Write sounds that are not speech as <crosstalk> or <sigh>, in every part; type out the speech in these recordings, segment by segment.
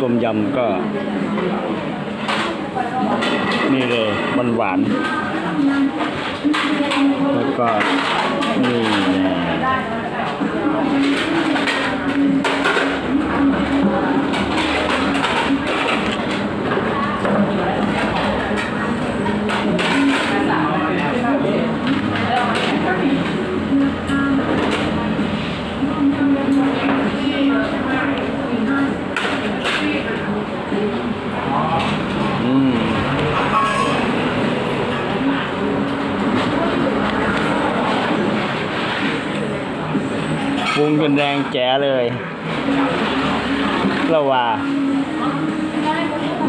ต้มยำก็ นี่เลยมันหวานๆแล้วก็นี่ ปรุงจนแดงแจ๋เลยละว่า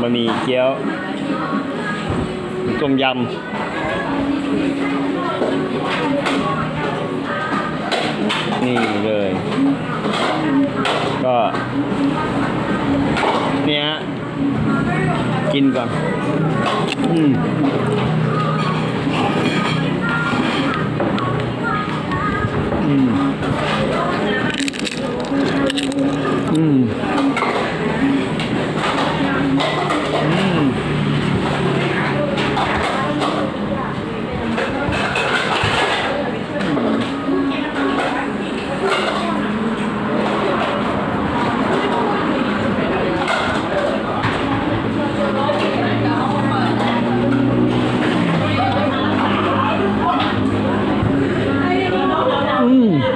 บะหมี่เกี๊ยวต้มยำ นี่เลย ก็ เนี่ยฮะกินก่อน อืม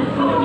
Oh! <laughs>